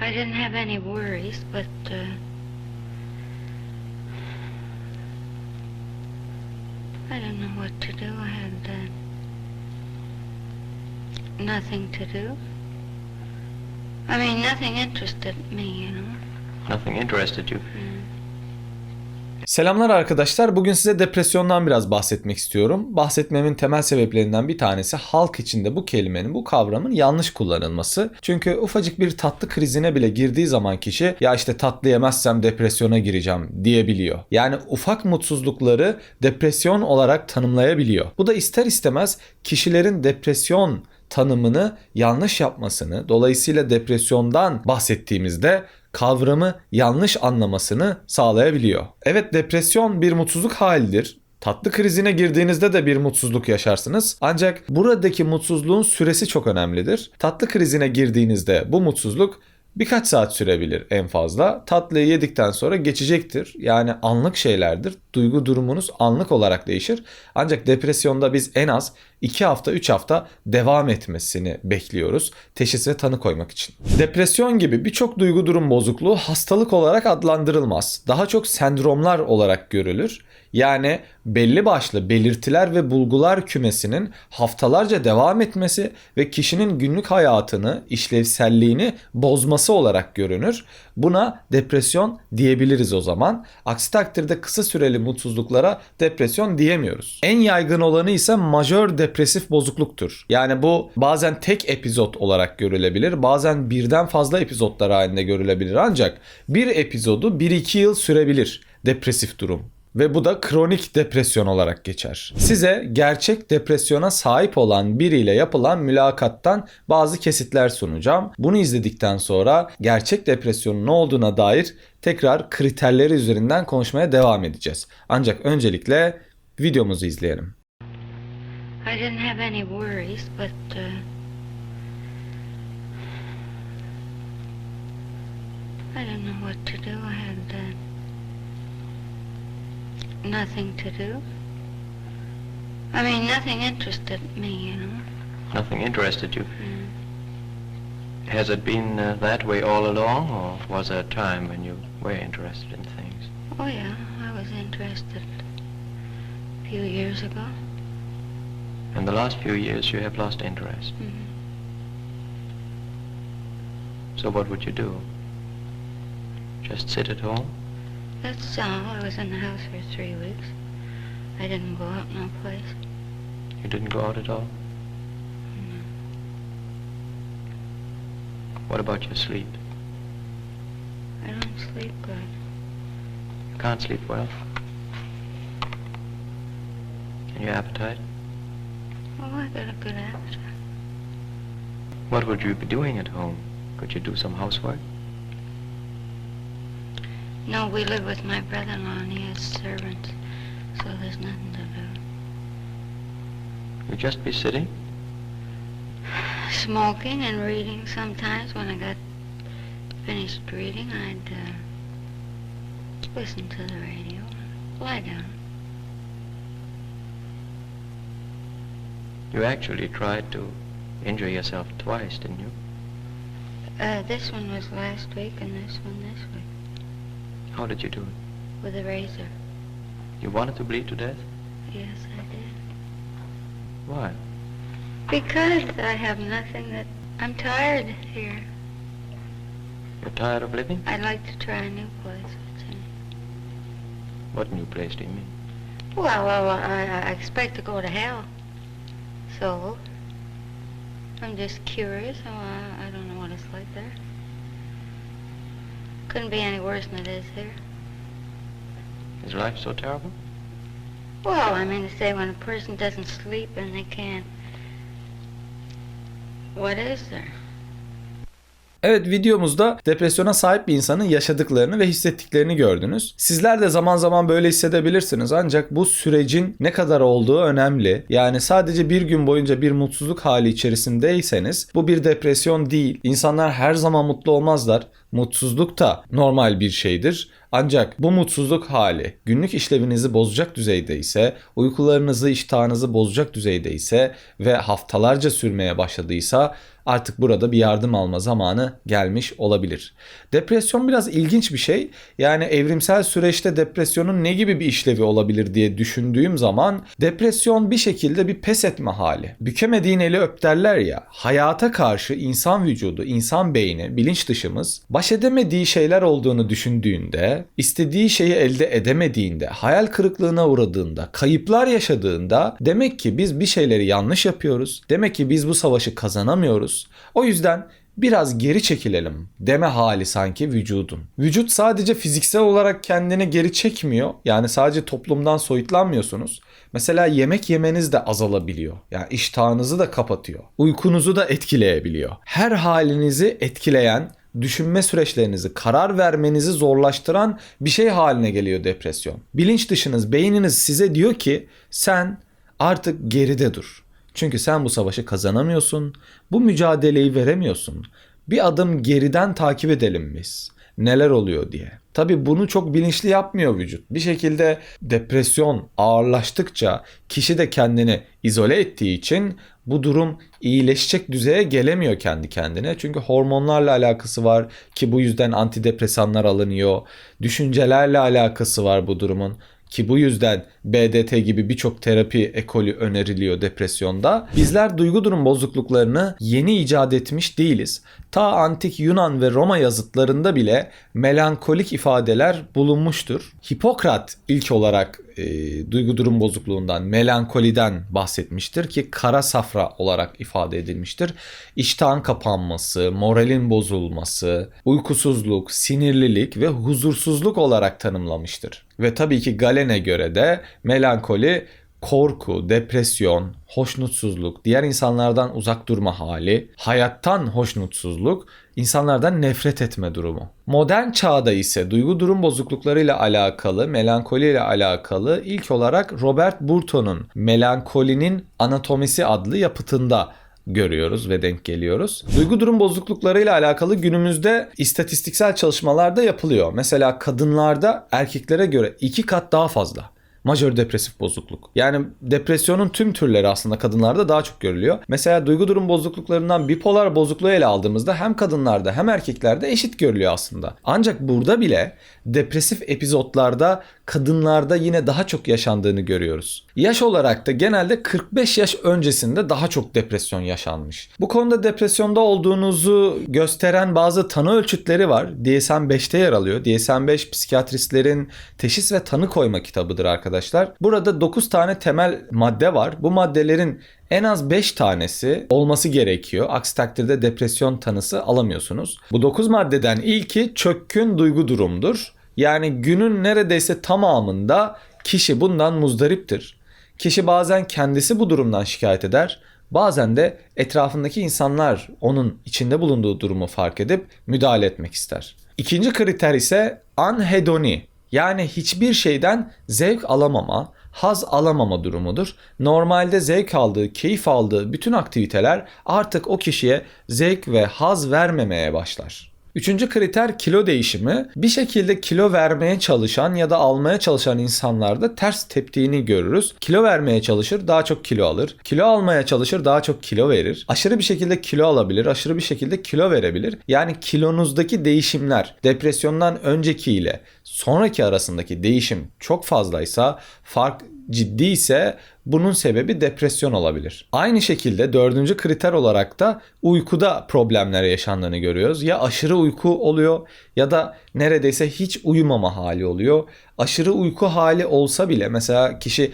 I didn't have any worries, but uh, I don't know what to do. I had uh, nothing to do. I mean, nothing interested me, you know. Nothing interested you. Selamlar arkadaşlar. Bugün size depresyondan biraz bahsetmek istiyorum. Bahsetmemin temel sebeplerinden bir tanesi halk içinde bu kelimenin, bu kavramın yanlış kullanılması. Çünkü ufacık bir tatlı krizine bile girdiği zaman kişi ya işte tatlı yemezsem depresyona gireceğim diyebiliyor. Yani ufak mutsuzlukları depresyon olarak tanımlayabiliyor. Bu da ister istemez kişilerin depresyon tanımını yanlış yapmasını, dolayısıyla depresyondan bahsettiğimizde kavramı yanlış anlamasını sağlayabiliyor. Evet depresyon bir mutsuzluk halidir. Tatlı krizine girdiğinizde de bir mutsuzluk yaşarsınız. Ancak buradaki mutsuzluğun süresi çok önemlidir. Tatlı krizine girdiğinizde bu mutsuzluk birkaç saat sürebilir en fazla. Tatlıyı yedikten sonra geçecektir. Yani anlık şeylerdir. Duygu durumunuz anlık olarak değişir. Ancak depresyonda biz en az 2 hafta 3 hafta devam etmesini bekliyoruz. Teşhis ve tanı koymak için. Depresyon gibi birçok duygu durum bozukluğu hastalık olarak adlandırılmaz. Daha çok sendromlar olarak görülür. Yani belli başlı belirtiler ve bulgular kümesinin haftalarca devam etmesi ve kişinin günlük hayatını, işlevselliğini bozması olarak görünür. Buna depresyon diyebiliriz o zaman. Aksi takdirde kısa süreli mutsuzluklara depresyon diyemiyoruz. En yaygın olanı ise majör depresif bozukluktur. Yani bu bazen tek epizot olarak görülebilir, bazen birden fazla epizotlar halinde görülebilir ancak bir epizodu 1-2 yıl sürebilir depresif durum ve bu da kronik depresyon olarak geçer. Size gerçek depresyona sahip olan biriyle yapılan mülakattan bazı kesitler sunacağım. Bunu izledikten sonra gerçek depresyonun ne olduğuna dair tekrar kriterleri üzerinden konuşmaya devam edeceğiz. Ancak öncelikle videomuzu izleyelim. I didn't have any worries, but uh, I don't know what to do. I had uh, nothing to do. I mean, nothing interested me, you know. Nothing interested you. Mm. Has it been uh, that way all along, or was there a time when you were interested in things? Oh yeah, I was interested a few years ago. In the last few years, you have lost interest. Mhm. So what would you do? Just sit at home? That's all. I was in the house for three weeks. I didn't go out no place. You didn't go out at all? No. What about your sleep? I don't sleep good. You can't sleep well? And your appetite? Oh, I've got a good appetite. What would you be doing at home? Could you do some housework? No, we live with my brother-in-law and he has servants, so there's nothing to do. You'd just be sitting? Smoking and reading sometimes. When I got finished reading, I'd uh, listen to the radio, lie down. You actually tried to injure yourself twice, didn't you? Uh, this one was last week and this one this week How did you do it? with a razor. You wanted to bleed to death? Yes, I did. Why? Because I have nothing that... I'm tired here. You're tired of living? I'd like to try a new place. What new place do you mean? Well, well, I, I expect to go to hell. So, I'm just curious. Oh, uh, I, I don't know what it's like there. Couldn't be any worse than it is here. Is life so terrible? Well, I mean to say, when a person doesn't sleep and they can't... What is there? Evet videomuzda depresyona sahip bir insanın yaşadıklarını ve hissettiklerini gördünüz. Sizler de zaman zaman böyle hissedebilirsiniz ancak bu sürecin ne kadar olduğu önemli. Yani sadece bir gün boyunca bir mutsuzluk hali içerisindeyseniz bu bir depresyon değil. İnsanlar her zaman mutlu olmazlar. Mutsuzluk da normal bir şeydir. Ancak bu mutsuzluk hali günlük işlevinizi bozacak düzeyde ise, uykularınızı, iştahınızı bozacak düzeyde ise ve haftalarca sürmeye başladıysa artık burada bir yardım alma zamanı gelmiş olabilir. Depresyon biraz ilginç bir şey. Yani evrimsel süreçte depresyonun ne gibi bir işlevi olabilir diye düşündüğüm zaman depresyon bir şekilde bir pes etme hali. Bükemediğin eli öp derler ya. Hayata karşı insan vücudu, insan beyni, bilinç dışımız baş edemediği şeyler olduğunu düşündüğünde, istediği şeyi elde edemediğinde, hayal kırıklığına uğradığında, kayıplar yaşadığında demek ki biz bir şeyleri yanlış yapıyoruz. Demek ki biz bu savaşı kazanamıyoruz. O yüzden biraz geri çekilelim deme hali sanki vücudun. Vücut sadece fiziksel olarak kendini geri çekmiyor. Yani sadece toplumdan soyutlanmıyorsunuz. Mesela yemek yemeniz de azalabiliyor. Yani iştahınızı da kapatıyor. Uykunuzu da etkileyebiliyor. Her halinizi etkileyen düşünme süreçlerinizi, karar vermenizi zorlaştıran bir şey haline geliyor depresyon. Bilinç dışınız, beyniniz size diyor ki sen artık geride dur. Çünkü sen bu savaşı kazanamıyorsun. Bu mücadeleyi veremiyorsun. Bir adım geriden takip edelim biz. Neler oluyor diye. Tabi bunu çok bilinçli yapmıyor vücut. Bir şekilde depresyon ağırlaştıkça kişi de kendini izole ettiği için bu durum iyileşecek düzeye gelemiyor kendi kendine. Çünkü hormonlarla alakası var ki bu yüzden antidepresanlar alınıyor. Düşüncelerle alakası var bu durumun ki bu yüzden BDT gibi birçok terapi ekolü öneriliyor depresyonda. Bizler duygu durum bozukluklarını yeni icat etmiş değiliz. Ta antik Yunan ve Roma yazıtlarında bile melankolik ifadeler bulunmuştur. Hipokrat ilk olarak e, duygu durum bozukluğundan, melankoliden bahsetmiştir ki kara safra olarak ifade edilmiştir. İştahın kapanması, moralin bozulması, uykusuzluk, sinirlilik ve huzursuzluk olarak tanımlamıştır. Ve tabii ki Galen'e göre de melankoli korku, depresyon, hoşnutsuzluk, diğer insanlardan uzak durma hali, hayattan hoşnutsuzluk, insanlardan nefret etme durumu. Modern çağda ise duygu durum bozukluklarıyla alakalı, melankoli ile alakalı ilk olarak Robert Burton'un Melankolinin Anatomisi adlı yapıtında görüyoruz ve denk geliyoruz. Duygu durum bozukluklarıyla alakalı günümüzde istatistiksel çalışmalar da yapılıyor. Mesela kadınlarda erkeklere göre iki kat daha fazla majör depresif bozukluk. Yani depresyonun tüm türleri aslında kadınlarda daha çok görülüyor. Mesela duygu durum bozukluklarından bipolar bozukluğu ele aldığımızda hem kadınlarda hem erkeklerde eşit görülüyor aslında. Ancak burada bile depresif epizotlarda kadınlarda yine daha çok yaşandığını görüyoruz. Yaş olarak da genelde 45 yaş öncesinde daha çok depresyon yaşanmış. Bu konuda depresyonda olduğunuzu gösteren bazı tanı ölçütleri var. DSM-5'te yer alıyor. DSM-5 psikiyatristlerin teşhis ve tanı koyma kitabıdır arkadaşlar. Burada 9 tane temel madde var. Bu maddelerin en az 5 tanesi olması gerekiyor. Aksi takdirde depresyon tanısı alamıyorsunuz. Bu 9 maddeden ilki çökkün duygu durumdur. Yani günün neredeyse tamamında kişi bundan muzdariptir. Kişi bazen kendisi bu durumdan şikayet eder. Bazen de etrafındaki insanlar onun içinde bulunduğu durumu fark edip müdahale etmek ister. İkinci kriter ise anhedoni yani hiçbir şeyden zevk alamama, haz alamama durumudur. Normalde zevk aldığı, keyif aldığı bütün aktiviteler artık o kişiye zevk ve haz vermemeye başlar. Üçüncü kriter kilo değişimi. Bir şekilde kilo vermeye çalışan ya da almaya çalışan insanlarda ters teptiğini görürüz. Kilo vermeye çalışır daha çok kilo alır. Kilo almaya çalışır daha çok kilo verir. Aşırı bir şekilde kilo alabilir, aşırı bir şekilde kilo verebilir. Yani kilonuzdaki değişimler depresyondan önceki ile sonraki arasındaki değişim çok fazlaysa fark ciddi ise bunun sebebi depresyon olabilir. Aynı şekilde dördüncü kriter olarak da uykuda problemler yaşandığını görüyoruz. Ya aşırı uyku oluyor ya da neredeyse hiç uyumama hali oluyor. Aşırı uyku hali olsa bile mesela kişi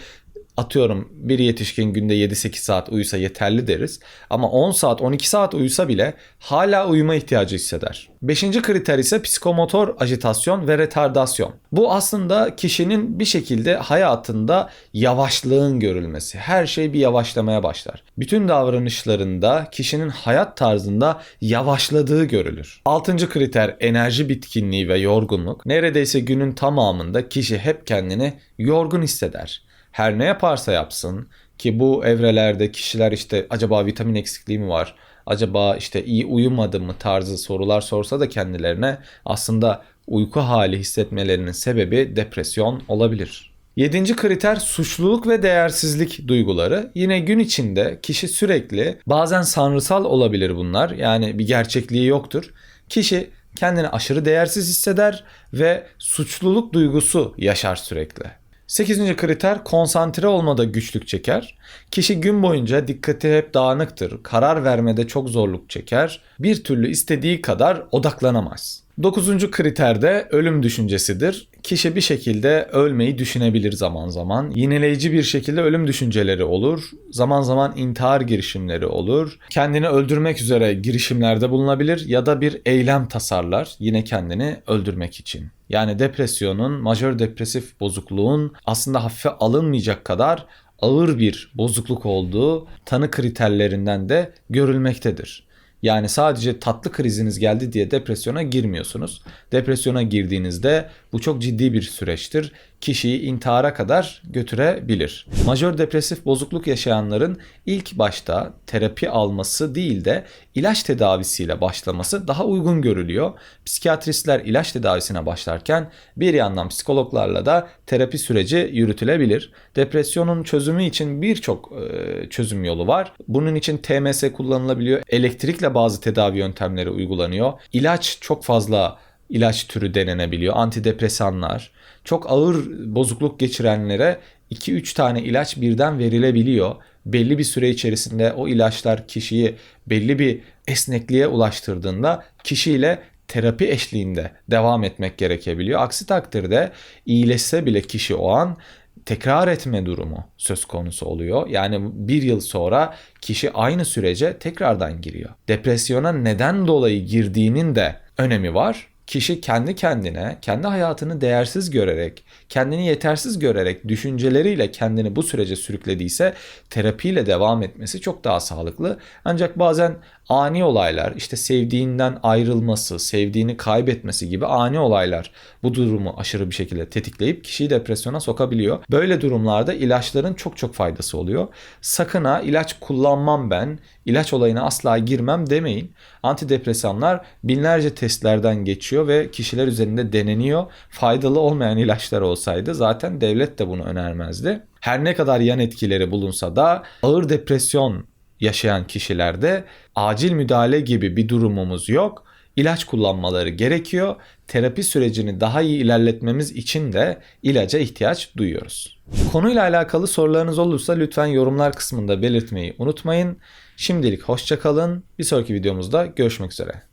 atıyorum bir yetişkin günde 7-8 saat uyusa yeterli deriz. Ama 10 saat 12 saat uyusa bile hala uyuma ihtiyacı hisseder. Beşinci kriter ise psikomotor ajitasyon ve retardasyon. Bu aslında kişinin bir şekilde hayatında yavaşlığın görülmesi. Her şey bir yavaşlamaya başlar. Bütün davranışlarında kişinin hayat tarzında yavaşladığı görülür. Altıncı kriter enerji bitkinliği ve yorgunluk. Neredeyse günün tamamında kişi hep kendini yorgun hisseder her ne yaparsa yapsın ki bu evrelerde kişiler işte acaba vitamin eksikliği mi var? acaba işte iyi uyumadı mı tarzı sorular sorsa da kendilerine aslında uyku hali hissetmelerinin sebebi depresyon olabilir. Yedinci kriter suçluluk ve değersizlik duyguları. Yine gün içinde kişi sürekli bazen sanrısal olabilir bunlar. Yani bir gerçekliği yoktur. Kişi kendini aşırı değersiz hisseder ve suçluluk duygusu yaşar sürekli. Sekizinci kriter konsantre olmada güçlük çeker. Kişi gün boyunca dikkati hep dağınıktır. Karar vermede çok zorluk çeker. Bir türlü istediği kadar odaklanamaz. Dokuzuncu kriter de ölüm düşüncesidir. Kişi bir şekilde ölmeyi düşünebilir zaman zaman. Yineleyici bir şekilde ölüm düşünceleri olur. Zaman zaman intihar girişimleri olur. Kendini öldürmek üzere girişimlerde bulunabilir ya da bir eylem tasarlar yine kendini öldürmek için. Yani depresyonun, majör depresif bozukluğun aslında hafife alınmayacak kadar ağır bir bozukluk olduğu tanı kriterlerinden de görülmektedir. Yani sadece tatlı kriziniz geldi diye depresyona girmiyorsunuz. Depresyona girdiğinizde bu çok ciddi bir süreçtir. Kişiyi intihara kadar götürebilir. Majör depresif bozukluk yaşayanların ilk başta terapi alması değil de ilaç tedavisiyle başlaması daha uygun görülüyor. Psikiyatristler ilaç tedavisine başlarken bir yandan psikologlarla da terapi süreci yürütülebilir. Depresyonun çözümü için birçok çözüm yolu var. Bunun için TMS kullanılabiliyor. Elektrikle bazı tedavi yöntemleri uygulanıyor. İlaç çok fazla ilaç türü denenebiliyor. Antidepresanlar. Çok ağır bozukluk geçirenlere 2-3 tane ilaç birden verilebiliyor. Belli bir süre içerisinde o ilaçlar kişiyi belli bir esnekliğe ulaştırdığında kişiyle terapi eşliğinde devam etmek gerekebiliyor. Aksi takdirde iyileşse bile kişi o an tekrar etme durumu söz konusu oluyor. Yani bir yıl sonra kişi aynı sürece tekrardan giriyor. Depresyona neden dolayı girdiğinin de önemi var. Kişi kendi kendine, kendi hayatını değersiz görerek, kendini yetersiz görerek düşünceleriyle kendini bu sürece sürüklediyse terapiyle devam etmesi çok daha sağlıklı. Ancak bazen ani olaylar, işte sevdiğinden ayrılması, sevdiğini kaybetmesi gibi ani olaylar bu durumu aşırı bir şekilde tetikleyip kişiyi depresyona sokabiliyor. Böyle durumlarda ilaçların çok çok faydası oluyor. Sakın ha ilaç kullanmam ben, ilaç olayına asla girmem demeyin. Antidepresanlar binlerce testlerden geçiyor ve kişiler üzerinde deneniyor. Faydalı olmayan ilaçlar olsaydı zaten devlet de bunu önermezdi. Her ne kadar yan etkileri bulunsa da ağır depresyon yaşayan kişilerde acil müdahale gibi bir durumumuz yok. İlaç kullanmaları gerekiyor. Terapi sürecini daha iyi ilerletmemiz için de ilaca ihtiyaç duyuyoruz. Konuyla alakalı sorularınız olursa lütfen yorumlar kısmında belirtmeyi unutmayın. Şimdilik hoşça kalın. Bir sonraki videomuzda görüşmek üzere.